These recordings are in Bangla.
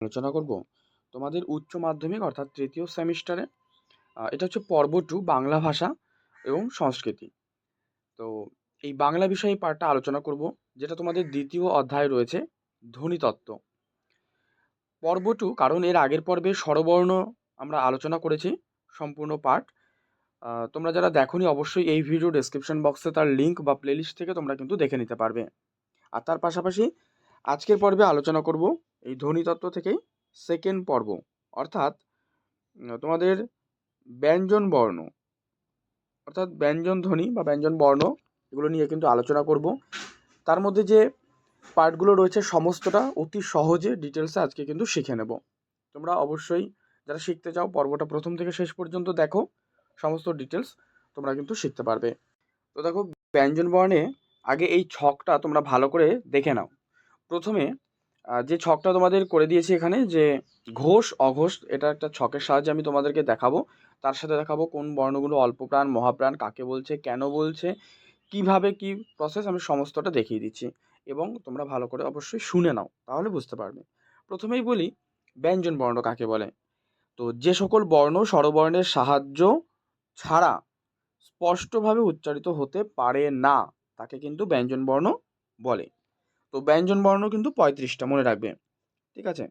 আলোচনা করব। তোমাদের উচ্চ মাধ্যমিক অর্থাৎ তৃতীয় সেমিস্টারে এটা হচ্ছে পর্ব টু, বাংলা ভাষা এবং সংস্কৃতি। তো এই বাংলা বিষয়ে পার্টটা আলোচনা করব, যেটা তোমাদের দ্বিতীয় অধ্যায় রয়েছে ধ্বনিতত্ত্ব পর্ব টু, কারণ এর আগের পর্বে স্বরবর্ণ আমরা আলোচনা করেছি, সম্পূর্ণ পার্ট তোমরা যারা দেখোনি, অবশ্যই এই ভিডিও ডেসক্রিপশন বক্সে তার লিঙ্ক বা প্লেলিস্ট থেকে তোমরা কিন্তু দেখে নিতে পারবে। আর তার পাশাপাশি আজকের পর্বে আলোচনা করব এই ধ্বনিতত্ত্ব থেকেই সেকেন্ড পর্ব, অর্থাৎ তোমাদের ব্যঞ্জন বর্ণ, অর্থাৎ ব্যঞ্জন ধ্বনি বা ব্যঞ্জন বর্ণ, এগুলো নিয়ে কিন্তু আলোচনা করব। তার মধ্যে যে পার্টগুলো রয়েছে সমস্তটা অতি সহজে ডিটেলসে আজকে কিন্তু শিখে নেব। তোমরা অবশ্যই যারা শিখতে চাও, পর্বটা প্রথম থেকে শেষ পর্যন্ত দেখো, সমস্ত ডিটেলস তোমরা কিন্তু শিখতে পারবে। তো দেখো, ব্যঞ্জন বর্ণে আগে এই ছকটা তোমরা ভালো করে দেখে নাও। প্রথমে যে ছকটা তোমাদের করে দিয়েছি এখানে, যে ঘোষ, অঘোষ, এটা একটা ছকের সাহায্যে আমি তোমাদেরকে দেখাবো। তার সাথে দেখাবো কোন বর্ণগুলো অল্পপ্রাণ, মহাপ্রাণ, কাকে বলছে, কেন বলছে, কীভাবে কি প্রসেস আমি সমস্তটা দেখিয়ে দিচ্ছি। এবং তোমরা ভালো করে অবশ্যই শুনে নাও, তাহলে বুঝতে পারবে। প্রথমেই বলি, ব্যঞ্জন বর্ণ কাকে বলে? তো যে সকল বর্ণ স্বরবর্ণের সাহায্য ছাড়া স্পষ্টভাবে উচ্চারিত হতে পারে না, তাকে কিন্তু ব্যঞ্জন বর্ণ বলে। তো ব্যঞ্জন বর্ণ কিন্তু পঁয়ত্রিশটা, মনে রাখবে। ঠিক আছে?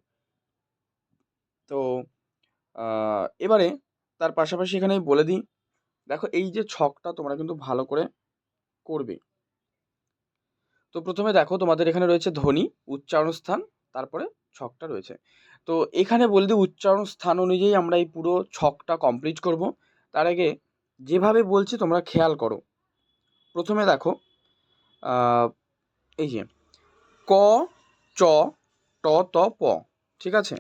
তো এবারে তার পাশাপাশি এখানে বলে দিই, দেখো এই যে ছকটা তোমরা কিন্তু ভালো করে করবে। তো প্রথমে দেখো তোমাদের এখানে রয়েছে ধ্বনি, উচ্চারণ স্থান, তারপরে ছকটা রয়েছে। তো এখানে বলে দিই, উচ্চারণ স্থান অনুযায়ী আমরা এই পুরো ছকটা কমপ্লিট করব। তার আগে যেভাবে বলছি তোমরা খেয়াল করো। প্রথমে দেখো এই যে ক, চ, ট, ত, প। ঠিক আছে?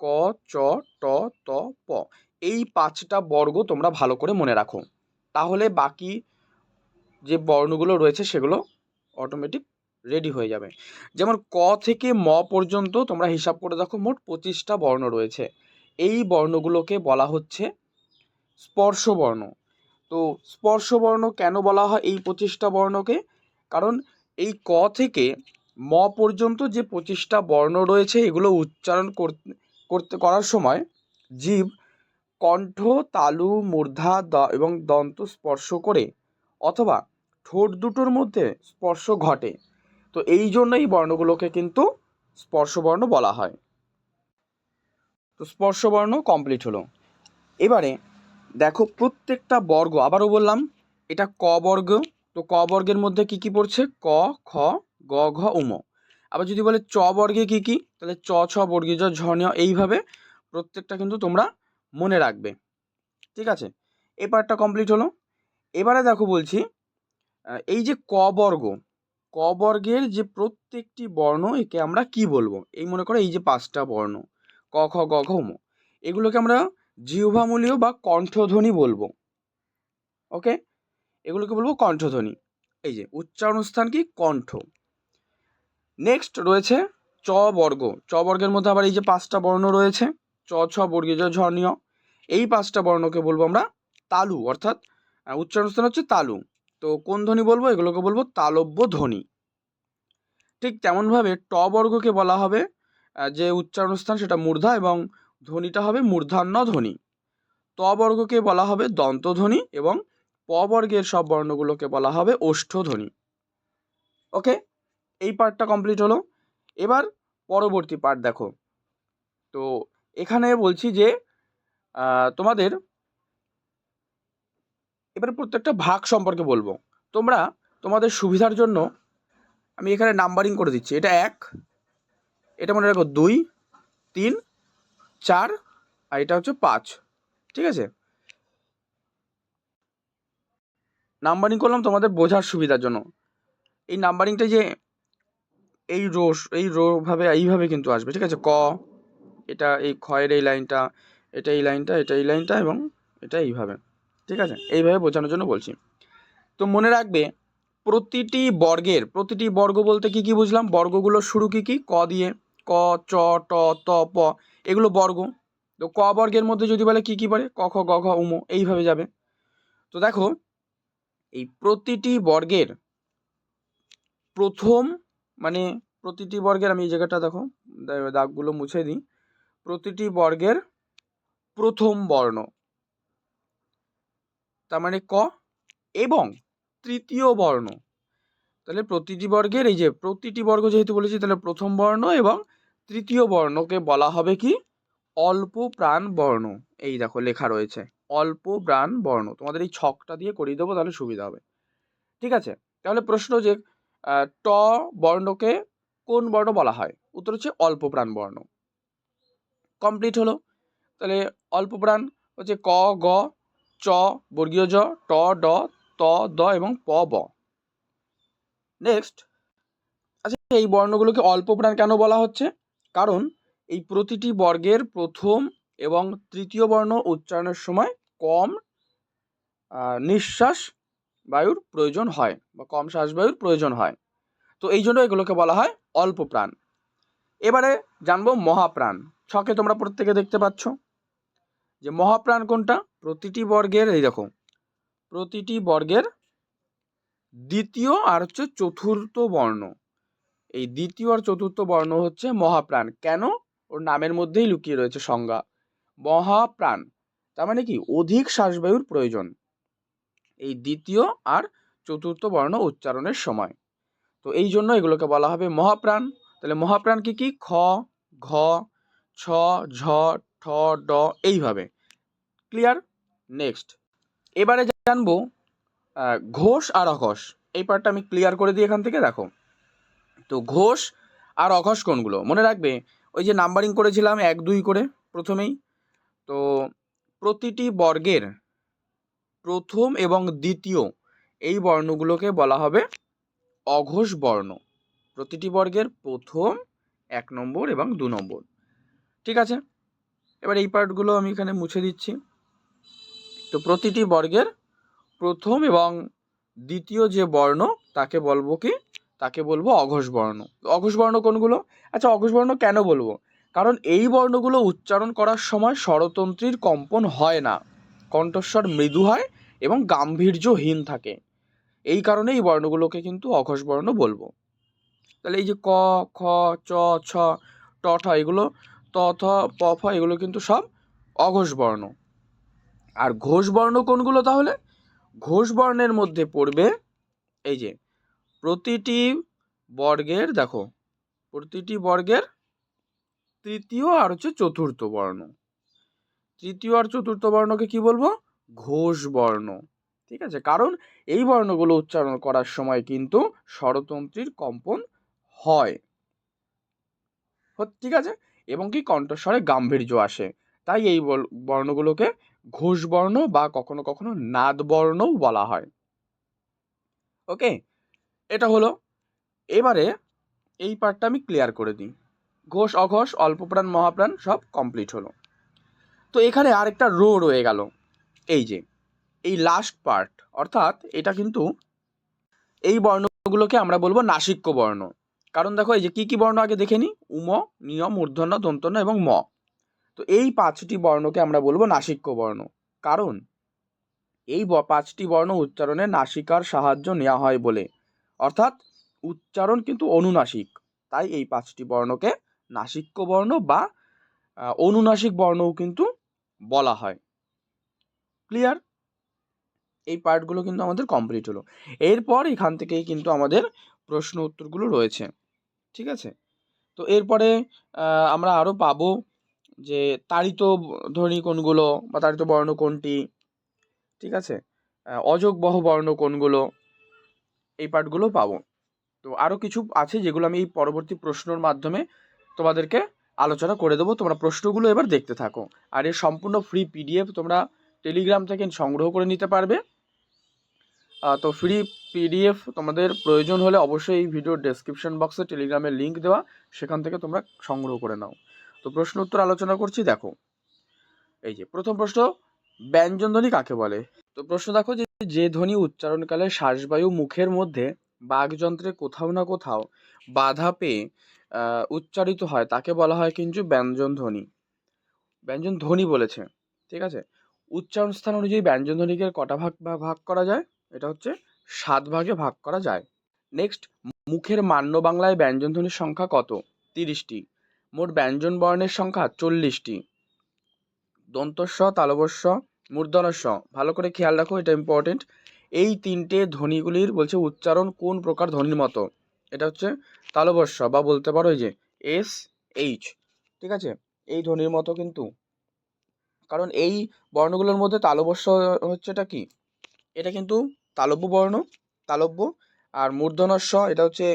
ক, চ, ট, ত, প। এই পাঁচটা বর্গ তোমরা ভালো করে মনে রাখো। তাহলে বাকি যে বর্ণগুলো রয়েছে সেগুলো অটোমেটিক রেডি হয়ে যাবে। যেমন ক থেকে ম পর্যন্ত তোমরা হিসাব করে দেখো মোট পঁচিশটা বর্ণ রয়েছে। এই বর্ণগুলোকে বলা হচ্ছে স্পর্শ বর্ণ তো স্পর্শ বর্ণ কেন বলা হয় এই পঁচিশটা বর্ণকে? কারণ এই ক থেকে ম পর্যন্ত যে পঁচিশটা বর্ণ রয়েছে, এগুলো উচ্চারণ করতে করার সময় জীব কণ্ঠ, তালু, মূর্ধা, দ এবং দন্ত স্পর্শ করে অথবা ঠোঁট দুটোর মধ্যে স্পর্শ ঘটে। তো এই জন্য এই বর্ণগুলোকে কিন্তু স্পর্শবর্ণ বলা হয়। তো স্পর্শবর্ণ কমপ্লিট হলো। এবারে দেখো প্রত্যেকটা বর্গ, আবারও বললাম, এটা ক বর্গ। ক বর্গের মধ্যে কি কি পড়ছে? ক, খ, গ, ঘ, উম। আবার যদি বলে চ বর্গে কি কি, তাহলে চ, ছ বর্গীয় জ ঝ ঞ, এইভাবে প্রত্যেকটা কিন্তু তোমরা মনে রাখবে। ঠিক আছে? এই পার্টটা কমপ্লিট হলো। এবারে দেখো বলছি এই যে ক বর্গ, ক বর্গের যে প্রত্যেকটি বর্ণ, একে আমরা কি বলব? এই মনে করো এই যে পাঁচটা বর্ণ, ক, খ, গ, ঘ, উম। এগুলোকে আমরা জিহ্বামূলীয় বা কণ্ঠধ্বনি বলব। ওকে? এগুলোকে বলব কণ্ঠধ্বনি। এই যে উচ্চারণ স্থান কি? কণ্ঠ। নেক্সট রয়েছে চ বর্গ। চ বর্গের মধ্যে আবার এই যে পাঁচটা বর্ণ রয়েছে চ ছ বর্গীয় ঝর্ণীয় এই পাঁচটা বর্ণকে বলব আমরা তালু অর্থাৎ আহ, উচ্চারণ স্থান হচ্ছে তালু। তো কোন ধ্বনি বলব? এগুলোকে বলব তালব্য ধ্বনি। ঠিক তেমনভাবে ট বর্গকে বলা হবে যে উচ্চারণ স্থান সেটা মূর্ধা এবং ধ্বনিটা হবে মূর্ধান্য ধ্বনি। ত বর্গকে বলা হবে দন্তধ্বনি এবং বর্গের সব বর্ণগুলোকে বলা হবে ওষ্ঠধ্বনি। ওকে এই পার্টটা কমপ্লিট হলো। এবার পরবর্তী পার্ট দেখো। তো এখানে বলছি যে তোমাদের এবারে প্রত্যেকটা ভাগ সম্পর্কে বলব। তোমরা তোমাদের সুবিধার জন্য আমি এখানে নাম্বারিং করে দিচ্ছি। এটা এক, এটা মনে রাখো দুই, তিন, চার, আর এটা হচ্ছে পাঁচ। ঠিক আছে? নাম্বারিং করলাম তোমাদের বোঝার সুবিধার জন্য। এই নাম্বারিংটা যে এই রো এই রো ভাবে, এইভাবে কিন্তু আসবে, ঠিক আছে? ক, এটা এই খয়ের এই লাইনটা, এটা এই লাইনটা, এটা এই লাইনটা এবং এটা এইভাবে, ঠিক আছে? এইভাবে বোঝানোর জন্য বলছি। তো মনে রাখবে, প্রতিটি বর্গের, প্রতিটি বর্গ বলতে কি কি বুঝলাম? বর্গগুলো শুরু কি কি? ক দিয়ে, ক, চ, ট, ত, প, এগুলো বর্গ। তো ক বর্গের মধ্যে যদি বলে কি কি পড়ে? ক, খ, গ, ঘ উম এইভাবে যাবে। তো দেখো এই প্রতিটি বর্গের প্রথম মানে প্রতিটি বর্গের আমি এই জায়গাটা দেখো দাগগুলো মুছে দিই। প্রতিটি বর্গের প্রথম বর্ণ। তার মানে ক এবং তৃতীয় বর্ণ। তাহলে প্রতিটি বর্গের এই যে প্রতিটি বর্গ যেহেতু বলেছি, তাহলে প্রথম বর্ণ এবং তৃতীয় বর্ণকে বলা হবে কি? অল্প প্রাণ বর্ণ। এই দেখো লেখা রয়েছে। অল্প প্রাণ বর্ণ। তোমাদের এই ছকটা দিয়ে করিয়ে দেবো, তাহলে সুবিধা হবে। ঠিক আছে? তাহলে প্রশ্ন যে ট বর্ণকে কোন বর্ণ বলা হয়? উত্তর হচ্ছে অল্প প্রাণ বর্ণ। কমপ্লিট হলো। তাহলে অল্প প্রাণ হচ্ছে ক, গ, চ, বর্গীয় জ, ট, ড, ত, দ এবং প, ব। নেক্সট আচ্ছা এই বর্ণগুলোকে অল্প প্রাণ কেন বলা হচ্ছে? কারণ এই প্রতিটি বর্গের প্রথম এবং তৃতীয় বর্ণ উচ্চারণের সময় কম নিঃশ্বাস বায়ুর প্রয়োজন হয় বা কম শ্বাসবায়ুর প্রয়োজন হয়। তো এই জন্য এগুলোকে বলা হয় অল্প প্রাণ। এবারে জানব মহাপ্রাণ। ছকে তোমরা প্রত্যেকে দেখতে পাচ্ছ যে মহাপ্রাণ কোনটা? প্রতিটি বর্গের এই দেখো, প্রতিটি বর্গের দ্বিতীয় আর হচ্ছে চতুর্থ বর্ণ। এই দ্বিতীয় আর চতুর্থ বর্ণ হচ্ছে মহাপ্রাণ। কেন? ওর নামের মধ্যেই লুকিয়ে রয়েছে সংজ্ঞা। মহাপ্রাণ। তার মানে কি? অধিক শ্বাসবায়ুর প্রয়োজন। এই দ্বিতীয় আর চতুর্থ বর্ণ উচ্চারণের সময়। তো এই জন্য এগুলোকে বলা হবে মহাপ্রাণ। তাহলে মহাপ্রাণ কি কি? খ, ঘ, ছ, ঝ, ঠ, ড এইভাবে। ক্লিয়ার? নেক্সট। এবারে জানব ঘোষ আর অঘোষ। এই পার্টটা আমি ক্লিয়ার করে দিই এখান থেকে, দেখো। তো ঘোষ আর অঘোষ কোনগুলো? মনে রাখবে, ওই যে নাম্বারিং করেছিলাম এক দুই করে প্রথমেই। তো প্রতিটি বর্গের প্রথম এবং দ্বিতীয় এই বর্ণগুলোকে বলা হবে অঘোষ বর্ণ। প্রতিটি বর্গের প্রথম, এক নম্বর এবং দু নম্বর। ঠিক আছে? এবার এই পার্টগুলো আমি এখানে মুছে দিচ্ছি। তো প্রতিটি বর্গের প্রথম এবং দ্বিতীয় যে বর্ণ, তাকে বলব কি? তাকে বলব অঘোষ বর্ণ। অঘোষ বর্ণ কোনগুলো? আচ্ছা অঘোষ বর্ণ কেন বলব? কারণ এই বর্ণগুলো উচ্চারণ করার সময় স্বরতন্ত্রীর কম্পন হয় না। কণ্ঠস্বর মৃদু হয় এবং গাম্ভীর্যহীন থাকে। এই কারণে এই বর্ণগুলোকে কিন্তু অঘোষ বর্ণ বলব। তাহলে এই যে ক, খ, চ, ছ, ট, ঠ এগুলো, ত, থ, প, ফ এগুলো কিন্তু সব অঘোষ বর্ণ। আর ঘোষ বর্ণ কোনগুলো তাহলে? ঘোষ বর্ণের মধ্যে পড়বে এই যে প্রতিটি বর্গের, দেখো, প্রতিটি বর্গের তৃতীয় আর হচ্ছে চতুর্থ বর্ণ। তৃতীয় আর চতুর্থ বর্ণকে কি বলব? ঘোষ বর্ণ। ঠিক আছে? কারণ এই বর্ণগুলো উচ্চারণ করার সময় কিন্তু স্বরতন্ত্রীর কম্পন হয়। ঠিক আছে? এবং কি কণ্ঠস্বরে গাম্ভীর্য আসে। তাই এই বর্ণগুলোকে ঘোষ বর্ণ বা কখনো কখনো নাদ বর্ণও বলা হয়। ওকে? এটা হলো। এবারে এই পার্টটা আমি ক্লিয়ার করে দিই। ঘোষ, অঘোষ অল্পপ্রাণ মহাপ্রাণ সব কমপ্লিট হলো। তো এখানে আরেকটা রো রয়ে গেল। এই যে, এই লাস্ট পার্ট অর্থাৎ এটা কিন্তু এই বর্ণগুলোকে আমরা বলব নাসিক্য বর্ণ। কারণ দেখো, এই যে কি কি বর্ণ আগে দেখে নিই উম, নিয়ম মূর্ধন্য দন্তন্য এবং ম। তো এই পাঁচটি বর্ণকে আমরা বলব নাসিক্য বর্ণ। কারণ এই পাঁচটি বর্ণ উচ্চারণে নাসিকার সাহায্য নেওয়া হয় বলে। অর্থাৎ উচ্চারণ কিন্তু অনুনাসিক। তাই এই পাঁচটি বর্ণকে নাসিক্য বর্ণ বা অনুনাসিক বর্ণও কিন্তু বলা হয়। ক্লিয়ার এই পার্টগুলো কিন্তু আমাদের কমপ্লিট হলো। এরপর এখান থেকেই কিন্তু আমাদের প্রশ্ন উত্তরগুলো রয়েছে। ঠিক আছে? তো এরপরে আমরা আরও পাবো যে তাড়িত ধ্বনি কোনগুলো বা তাড়িত বর্ণ কোনটি? ঠিক আছে? অযোগবহ বর্ণ কোনগুলো? এই পার্টগুলো পাবো। তো আরও কিছু আছে যেগুলো আমি এই পরবর্তী প্রশ্নর মাধ্যমে তোমাদেরকে আলোচনা করে দেবো। তোমরা প্রশ্নগুলো এবার দেখতে থাকো। আর এর সম্পূর্ণ ফ্রি পিডিএফ তোমরা টেলিগ্রাম থেকে সংগ্রহ করে নিতে পারবে। তো ফ্রি পিডিএফ তোমাদের প্রয়োজন হলে অবশ্যই এই ভিডিওর ডেসক্রিপশন বক্সে টেলিগ্রামের লিঙ্ক দেওয়া। সেখান থেকে তোমরা সংগ্রহ করে নাও। তো প্রশ্ন উত্তর আলোচনা করছি, দেখো। এই যে, প্রথম প্রশ্ন ব্যঞ্জনধ্বনি কাকে বলে? তো প্রশ্ন দেখো যে যে ধ্বনি উচ্চারণকালে শ্বাসবায়ু মুখের মধ্যে বাগযন্ত্রে কোথাও না কোথাও বাধা পেয়ে উচ্চারিত হয়। তাকে বলা হয় কিন্তু ব্যঞ্জন ধ্বনি। ব্যঞ্জন ধ্বনি বলেছে, ঠিক আছে? উচ্চারণ স্থান অনুযায়ী ব্যঞ্জন ধ্বনিকে কটা ভাগ ভাগ করা যায়? এটা হচ্ছে সাত ভাগে ভাগ করা যায়। নেক্সট, মুখের মান্য বাংলায় ব্যঞ্জনধ্বনির সংখ্যা কত? তিরিশটি। মোট ব্যঞ্জন বর্ণের সংখ্যা চল্লিশটি। দন্তস্ব তালবস্য মূর্ধনস্ব ভালো করে খেয়াল রাখো, এটা ইম্পর্টেন্ট এই তিনটে ধ্বনিগুলির বলছে উচ্চারণ কোন প্রকার ধ্বনির মতো? এটা হচ্ছে তালবস্য বা বলতে পারো এই যে এস এইচ ঠিক আছে? এই ধ্বনির মতো কিন্তু। কারণ এই বর্ণগুলোর মধ্যে তালবস্য হচ্ছে এটা কি? এটা কিন্তু তালব্য বর্ণ, তালব্য। আর মূর্ধনস্ব এটা হচ্ছে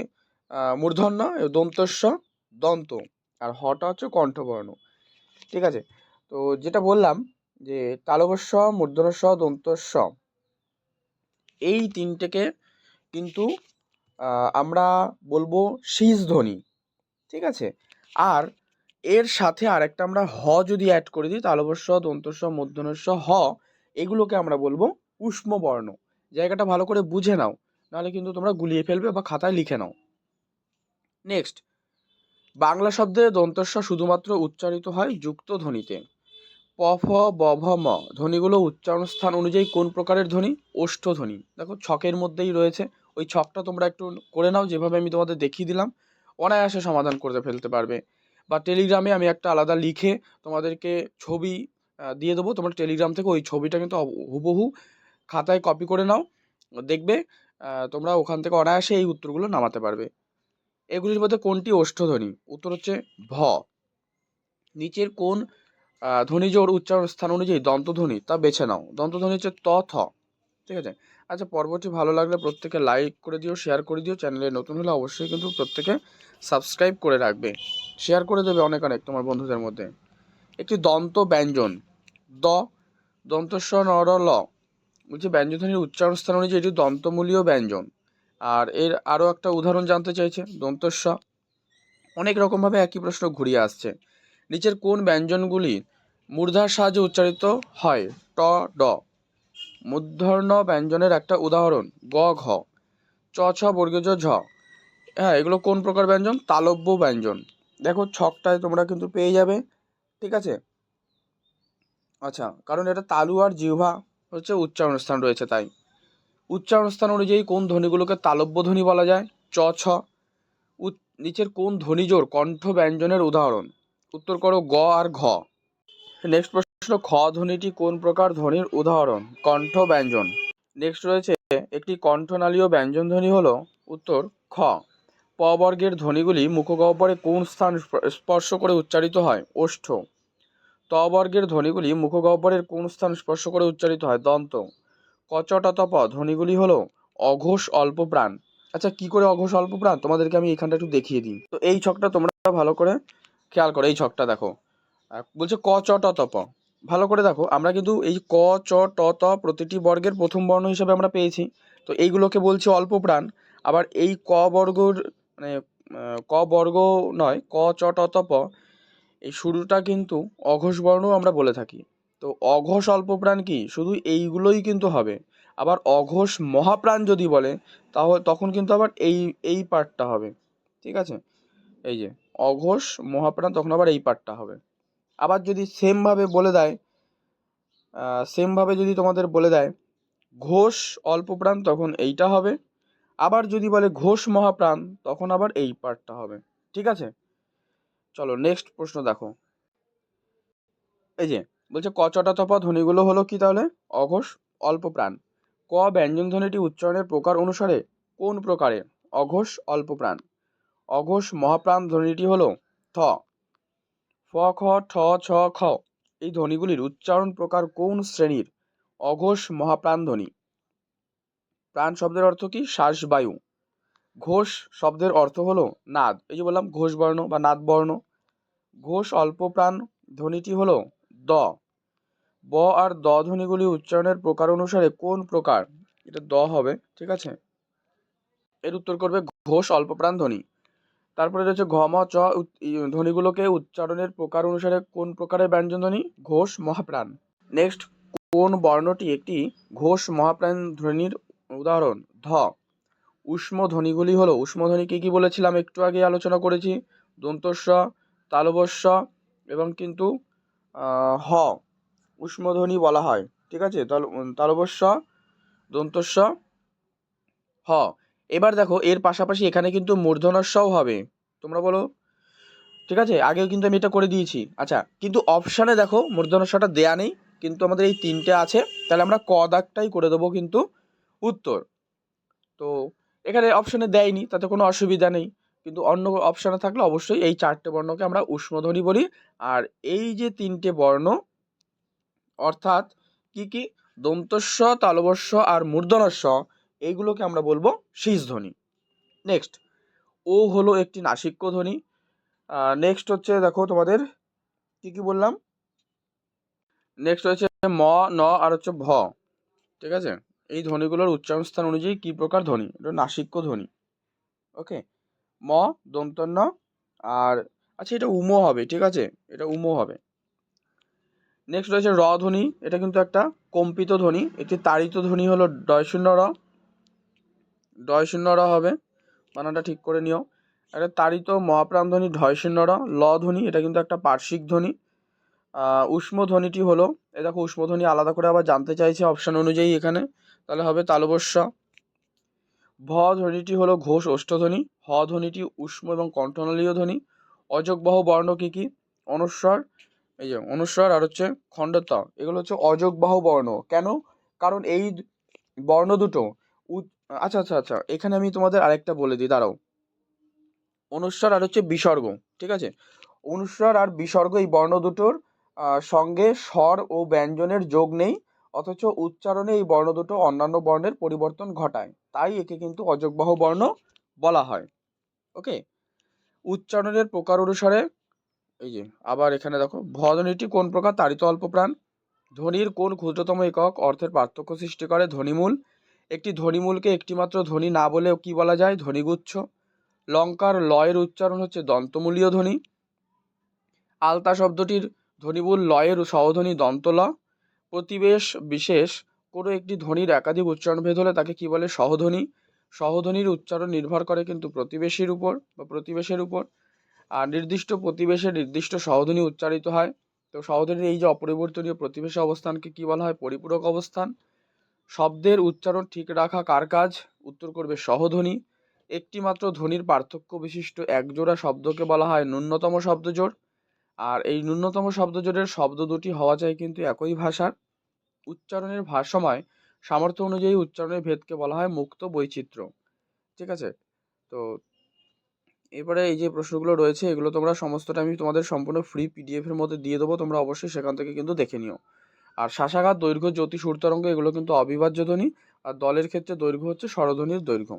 মূর্ধন্য, দন্তস্ব, দন্ত। আর হটা হচ্ছে কণ্ঠবর্ণ, ঠিক আছে? তো যেটা বললাম যে তালবস্য মূর্ধনস্ব দন্তস্ব, এই তিনটেকে কিন্তু আমরা বলব শীষ ধ্বনি, ঠিক আছে? আর এর সাথে আরেকটা আমরা হ যদি অ্যাড করে দিই তালবস্য দন্তস্ব, মধ্যনস্ব, হ, এগুলোকে আমরা বলব উষ্ম বর্ণ জায়গাটা ভালো করে বুঝে নাও, নাহলে কিন্তু তোমরা গুলিয়ে ফেলবে বা খাতায় লিখে নাও। নেক্সট বাংলা শব্দে দন্তস্ব শুধুমাত্র উচ্চারিত হয় যুক্ত ধ্বনিতে। প, ফ, ব, ভ, ম, ধ্বনিগুলো উচ্চারণ স্থান অনুযায়ী কোন প্রকারের ধ্বনি? ওষ্ঠ ধ্বনি। দেখো, ছকের মধ্যেই রয়েছে ওই ছকটা তোমরা একটু করে নাও যেভাবে আমি তোমাদের দেখিয়ে দিলাম। অনায়াসে সমাধান করে ফেলতে পারবে। বা টেলিগ্রামে আমি একটা আলাদা লিখে তোমাদেরকে ছবি দিয়ে দেবো। তোমার টেলিগ্রাম থেকে ওই ছবিটা কিন্তু হুবহু খাতায় কপি করে নাও। দেখবে তোমরা ওখান থেকে অনায়াসে এই উত্তরগুলো নামাতে পারবে। এগুলির মধ্যে কোনটি ওষ্ঠধ্বনি? উত্তর হচ্ছে ভ। নিচের কোন আহ, ধ্বনিজোড় উচ্চারণ স্থান অনুযায়ী দন্তধ্বনি তা বেছে নাও। দন্তধ্বনি হচ্ছে ত থ। ঠিক আছে? আচ্ছা পর্বটি ভালো লাগলে প্রত্যেকে লাইক করে দিও শেয়ার করে দিও। চ্যানেলে নতুন হলে অবশ্যই কিন্তু প্রত্যেকে সাবস্ক্রাইব করে রাখবে। শেয়ার করে দেবে অনেক অনেক তোমার বন্ধুদের মধ্যে। একটি দন্ত ব্যঞ্জন। দ দন্তস্ব নর ল বলছি ব্যঞ্জনধ্বনির উচ্চারণ স্থান অনুযায়ী এটি দন্তমূলীয় ব্যঞ্জন। আর এর আরও একটা উদাহরণ জানতে চাইছে, দন্তস্ব। অনেক রকমভাবে একই প্রশ্ন ঘুরিয়ে আসছে। নিচের কোন ব্যঞ্জনগুলি মূর্ধার সাহায্যে উচ্চারিত হয়? ট, ড। মূর্ধন্য ব্যঞ্জনের একটা উদাহরণ। গ, ঘ। চ, ছ, বর্গীয় ঝ। হ্যাঁ এগুলো কোন প্রকার ব্যঞ্জন? তালব্য ব্যঞ্জন। দেখো, ছকটায় তোমরা কিন্তু পেয়ে যাবে। ঠিক আছে? আচ্ছা কারণ এটা তালু আর জিহ্বা হচ্ছে উচ্চারণ স্থান রয়েছে তাই। উচ্চারণ স্থান অনুযায়ী কোন ধ্বনিগুলোকে তালব্য ধ্বনি বলা যায়? চ, ছ। নিচের কোন ধ্বনিজোর কণ্ঠ ব্যঞ্জনের উদাহরণ? উত্তর করো গ আর ঘ। নেক্সট প্রশ্ন খ ধ্বনিটি কোন প্রকার ধ্বনির উদাহরণ? কণ্ঠ ব্যঞ্জন। নেক্সট রয়েছে, একটি কণ্ঠনালীয় ব্যঞ্জন ধ্বনি হলো উত্তর, খ। প বর্গের ধ্বনিগুলি মুখগহ্বরে কোন স্থান স্পর্শ করে উচ্চারিত হয়? ওষ্ঠ। ত বর্গের ধ্বনিগুলি মুখগহ্বরের কোন স্থান স্পর্শ করে উচ্চারিত হয়? দন্ত। কচটতপ ধ্বনিগুলি হলো অঘোষ অল্প প্রাণ। আচ্ছা কি করে অঘোষ অল্প প্রাণ? তোমাদেরকে আমি এখানটা একটু দেখিয়ে দিই। তো এই ছকটা তোমরা ভালো করে খেয়াল করো, এই ছকটা দেখো। বলছে ক, চ ভালো করে দেখো, আমরা কিন্তু এই ক, চ, ট, ত প্রতিটি বর্গের প্রথম বর্ণ হিসেবে আমরা পেয়েছি। তো এইগুলোকে বলছি অল্প প্রাণ। আবার এই ক বর্গর মানে ক বর্গ নয়, ক, চ, ট, ত, প, এই শুরুটা কিন্তু অঘোষ বর্ণ আমরা বলে থাকি। তো অঘোষ অল্প প্রাণ কি? শুধু এইগুলোই কিন্তু হবে। আবার অঘোষ মহাপ্রাণ যদি বলে তাহলে তখন কিন্তু আবার এই এই পার্টটা হবে। ঠিক আছে? এই যে, অঘোষ মহাপ্রাণ, তখন আবার এই পার্টটা হবে। আবার যদি সেমভাবে বলে দেয় সেমভাবে যদি তোমাদের বলে দেয়, ঘোষ অল্প প্রাণ তখন এইটা হবে। আবার যদি বলে ঘোষ মহাপ্রাণ, তখন আবার এই পার্টটা হবে। ঠিক আছে? চলো নেক্সট প্রশ্ন দেখো। এই যে, বলছে কচটা তপা ধ্বনিগুলো হলো কি তাহলে? অঘোষ, অল্প প্রাণ। ক ব্যঞ্জন ধ্বনিটি উচ্চারণের প্রকার অনুসারে কোন প্রকারে? অঘোষ, অল্প প্রাণ। অঘোষ মহাপ্রাণ ধ্বনিটি হলো থ। খ ঠ, ছ, খ। এই ধ্বনিগুলির উচ্চারণ প্রকার কোন শ্রেণির? অঘোষ মহাপ্রাণ ধ্বনি প্রাণ শব্দের অর্থ কি? শ্বাস বায়ু ঘোষ শব্দের অর্থ হলো নাদ। এই যে বললাম, ঘোষ বর্ণ বা নাদ বর্ণ। ঘোষ অল্প প্রাণ, ধ্বনিটি হলো দ। ব আর দ ধ্বনিগুলি উচ্চারণের প্রকার অনুসারে কোন প্রকার? এটা দ হবে, ঠিক আছে? এর উত্তর করবে ঘোষ অল্প প্রাণ ধ্বনি। তারপরে রয়েছে ঘম চ ধ্বনিগুলোকে উচ্চারণের প্রকার অনুসারে কোন প্রকারের ব্যঞ্জন ধ্বনি? ঘোষ মহাপ্রাণ। নেক্সট কোন বর্ণটি একটি ঘোষ মহাপ্রাণ ধ্বনির উদাহরণ? ধ, উষ্ম ধ্বনিগুলি হলো, উষ্ম ধ্বনি কি বলেছিলাম? একটু আগে আলোচনা করেছি। দন্তস্ব তালবস্য এবং কিন্তু হ উষ্মধ্বনি বলা হয়। ঠিক আছে? তাল তালবস্য দন্তস্ব, হ। এবার দেখো, এর পাশাপাশি এখানে কিন্তু মূর্ধনস্বও হবে। তোমরা বলো? ঠিক আছে? আগেও কিন্তু আমি এটা করে দিয়েছি। আচ্ছা কিন্তু অপশানে দেখো মূর্ধনস্বটা দেয়া নেই, কিন্তু আমাদের এই তিনটে আছে। তাহলে আমরা ক দাগটাই করে দেবো কিন্তু উত্তর। তো এখানে অপশানে দেয়নি, তাতে কোনো অসুবিধা নেই। কিন্তু অন্য অপশানে থাকলে অবশ্যই এই চারটে বর্ণকে আমরা উষ্মধ্বনি বলি। আর এই যে তিনটে বর্ণ, অর্থাৎ কি কি? দন্তস্ব তালবস্য আর মূর্ধনস্ব এইগুলোকে আমরা বলব শীষ ধ্বনি। নেক্সট ও হলো একটি নাসিক্য ধ্বনি। নেক্সট হচ্ছে দেখো তোমাদের, কি কি বললাম? নেক্সট হচ্ছে ম, ন আর হচ্ছে ভ। ঠিক আছে? এই ধ্বনিগুলোর উচ্চারণ স্থান অনুযায়ী কী প্রকার ধ্বনি? এটা নাসিক্য ধ্বনি। ওকে ম, দন্তন্য আর আচ্ছা এটা উমো হবে, ঠিক আছে? এটা উমো হবে। নেক্সট রয়েছে র ধ্বনি। এটা কিন্তু একটা কম্পিত ধ্বনি। একটি তাড়িত ধ্বনি হলো ডয় শূন্য র। ডয় শূন্য হবে। বানানটা ঠিক করে নিও। একটা তাড়িত মহাপ্রাণ ধ্বনি ঢয় শূন্য ল ধ্বনি, এটা কিন্তু একটা পার্শ্বিক ধ্বনি। উষ্ম ধ্বনিটি হলো, এ দেখো উষ্ম ধ্বনি আলাদা করে আবার জানতে চাইছে অপশান অনুযায়ী এখানে, তাহলে হবে তালবস্য। ভ ধ্বনিটি হলো ঘোষ ওষ্ঠধ্বনি হ ধ্বনিটি উষ্ম এবং কণ্ঠনালীয় ধ্বনি। অযোগবাহ বর্ণ কী কী? অনুস্বর, এই যে অনুস্বর আর হচ্ছে খণ্ডত। এগুলো হচ্ছে অযোগবাহ বর্ণ। কেন? কারণ এই বর্ণ দুটো আচ্ছা আচ্ছা আচ্ছা। এখানে আমি তোমাদের আরেকটা বলে দিই, দাঁড়াও। অনুস্বর আর হচ্ছে বিসর্গ, ঠিক আছে? অনুস্বর আর বিসর্গ এই বর্ণ দুটোর সঙ্গে স্বর ও ব্যঞ্জনের যোগ নেই, অথচ উচ্চারণে এই বর্ণ দুটো অন্যান্য বর্ণের পরিবর্তন ঘটায়। তাই একে কিন্তু অযোগবাহ বর্ণ বলা হয়। ওকে? উচ্চারণের প্রকার অনুসারে, এই যে, আবার এখানে দেখো ভধ্বনিটি কোন প্রকার, তারিত অল্প প্রাণ। ধ্বনির কোন ক্ষুদ্রতম একক অর্থের পার্থক্য সৃষ্টি করে, ধ্বনিমূল। একটি ধ্বনিমূলকে একটিমাত্র ধ্বনি না বলে কি বলা যায়? ধ্বনিগুচ্ছ। লঙ্কার লয়ের উচ্চারণ হচ্ছে দন্তমূলীয় ধ্বনি। আলতা শব্দটির ধ্বনিমূল লয়ের সহধ্বনি দন্তল। প্রতিবেশ বিশেষ কোনো একটি ধ্বনির একাধিক উচ্চারণ ভেদ হলে তাকে কি বলে? সহধ্বনি। সহধ্বনির উচ্চারণ নির্ভর করে কিন্তু প্রতিবেশীর উপর বা প্রতিবেশের উপর। আর নির্দিষ্ট প্রতিবেশে নির্দিষ্ট সহধ্বনি উচ্চারিত হয়। তো সহধ্বনির এই যে অপরিবর্তনীয় প্রতিবেশে অবস্থানকে কি বলা হয়? পরিপূরক অবস্থান। শব্দের উচ্চারণ ঠিক রাখা কার কাজ? উত্তর করবে সহধ্বনি। একটি মাত্র ধ্বনির পার্থক্য বিশিষ্ট একজোড়া শব্দকে বলা হয় ন্যূনতম শব্দজোড়। আর এই ন্যূনতম শব্দজোড়ের শব্দ দুটি হওয়া চাই কিন্তু একই ভাষার। উচ্চারণের ভারসময় সামর্থ্য অনুযায়ী উচ্চারণের ভেদকে বলা হয় মুক্ত বৈচিত্র্য। ঠিক আছে? তো এরপরে এই যে প্রশ্নগুলো রয়েছে, এগুলো তোমরা সমস্তটা আমি তোমাদের সম্পূর্ণ ফ্রি পিডিএফের মধ্যে দিয়ে দেবো। তোমরা অবশ্যই সেখান থেকে কিন্তু দেখে নিও। আর শাসাঘাত দৈর্ঘ্য জ্যোতি সুরতরঙ্গ এগুলো কিন্তু অবিভাজ্য ধ্বনি। আর দলের ক্ষেত্রে দৈর্ঘ্য হচ্ছে স্বরধ্বনির দৈর্ঘ্য।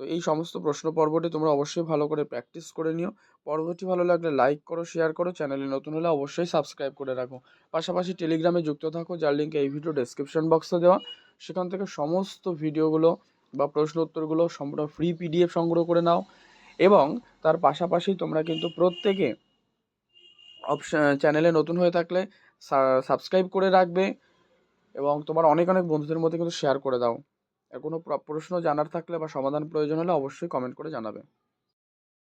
তো এই সমস্ত প্রশ্ন পর্বটি তোমরা অবশ্যই ভালো করে প্র্যাকটিস করে নিও। পরবর্তী ভালো লাগলে লাইক করো শেয়ার করো চ্যানেলে নতুন হলে অবশ্যই সাবস্ক্রাইব করে রাখো। পাশাপাশি টেলিগ্রামে যুক্ত থাকো, যার লিঙ্ক এই ভিডিও ডেসক্রিপশন বক্সে দেওয়া। সেখান থেকে সমস্ত ভিডিওগুলো বা প্রশ্ন উত্তরগুলো সম্পূর্ণ ফ্রি পিডিএফ সংগ্রহ করে নাও। এবং তার পাশাপাশি তোমরা কিন্তু প্রত্যেকে অপশান চ্যানেলে নতুন হয়ে থাকলে সাবস্ক্রাইব করে রাখবে এবং তোমার অনেক অনেক বন্ধুদের মধ্যে কিন্তু শেয়ার করে দাও। কোনো প্রশ্ন জানার থাকলে বা সমাধান প্রয়োজন হলে অবশ্যই কমেন্ট করে জানাবে।